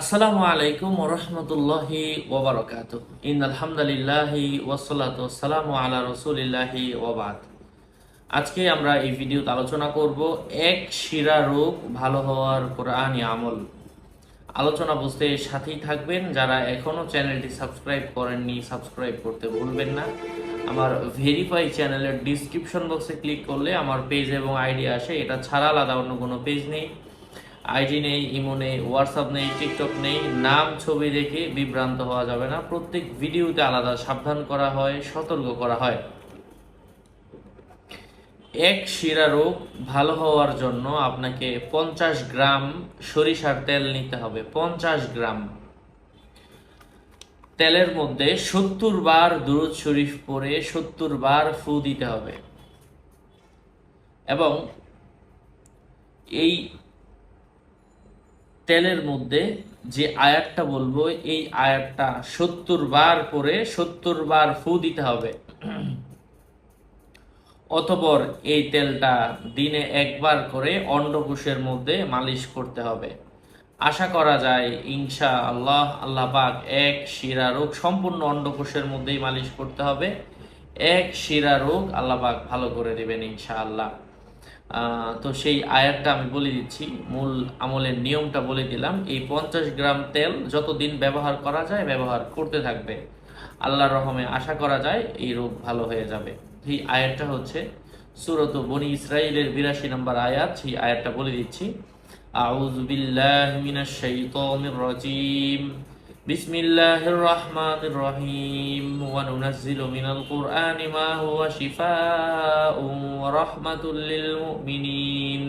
আসসালামু আলাইকুম ওরহমতুল্লাহি ওবরকাত ইন আলহামদুলিল্লাহি ওয়াসালাতু ওয়াসসালামু আলা রসুলিল্লাহি ওবাদ আজকে আমরা এই ভিডিওতে আলোচনা করব এক শিরা রোগ ভালো হওয়ার কোরআনি আমল। আলোচনা বুঝতে সাথেই থাকবেন। যারা এখনও চ্যানেলটি সাবস্ক্রাইব করেননি, সাবস্ক্রাইব করতে ভুলবেন না। আমার ভেরিফাই চ্যানেলের ডিসক্রিপশন বক্সে ক্লিক করলে আমার পেজ এবং আইডি আসে। এটা ছাড়া আলাদা অন্য কোনো পেজ নেই। আইডি নেই, ইমো নেই হোয়াটসঅ্যাপ নেই টিকটক নেই, নাম, ছবি দেখে বিভ্রান্ত হওয়া যাবে না। প্রত্যেক ভিডিওতে আলাদা, সাবধান করা হয়, সতর্ক করা হয়। এক শিরা রোগ ভালো হওয়ার জন্য আপনাকে পঞ্চাশ গ্রাম সরিষার তেল নিতে হবে, পঞ্চাশ গ্রাম। তেলের মধ্যে সত্তর বার দুরুদ শরীফ পরে সত্তর বার ফু দিতে হবে। এবং এই তেলের মধ্যে যে আয়াতটা বলব, এই আয়াতটা সত্তর বার পরে সত্তর বার ফু দিতে হবে। অতপর এই তেলটা দিনে একবার করে অন্ডকোষের মধ্যে মালিশ করতে হবে। আশা করা যায় ইনশা আল্লাহ আল্লাহ পাক এক শিরা রোগ সম্পূর্ণ অন্ডকোষের মধ্যেই মালিশ করতে হবে। এক শিরা রোগ আল্লাহ পাক ভালো করে দেবেন ইনশা আল্লাহ তো সেই আয়াতটা আমি বলে দিচ্ছি। মূল আমলের নিয়মটা বলে দিলাম। এই পঞ্চাশ গ্রাম তেল যতদিন ব্যবহার করা যায়, ব্যবহার করতে থাকবে। আল্লাহর রহমে আশা করা যায়, এই রোগ ভালো হয়ে যাবে। এই আয়াতটা হচ্ছে সুরত বনি ইসরাইলের বিরাশি নম্বর আয়াত। সেই আয়াতটা বলে দিচ্ছি। আউযু বিল্লাহি মিনাশ শাইতানির রাজিম। بسم الله الرحمن الرحيم وننزل من القرآن ما هو شفاء ورحمة للمؤمنين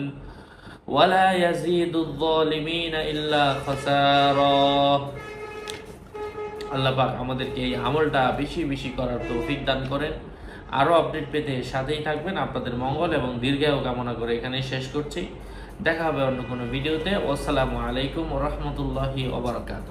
ولا يزيد الظالمين إلا خسارا আল্লাহ পাক আমাদেরকে এই আমলটা বেশি বেশি করার তৌফিক দান করেন আরও আপডেট পেতে সাথেই থাকবেন আপনাদের মঙ্গল এবং দীর্ঘায়ু কামনা করে এখানেই শেষ করছি দেখা হবে অন্য কোনো ভিডিওতে আসসালামু আলাইকুম রহমতুল্লাহি ওবরাকাত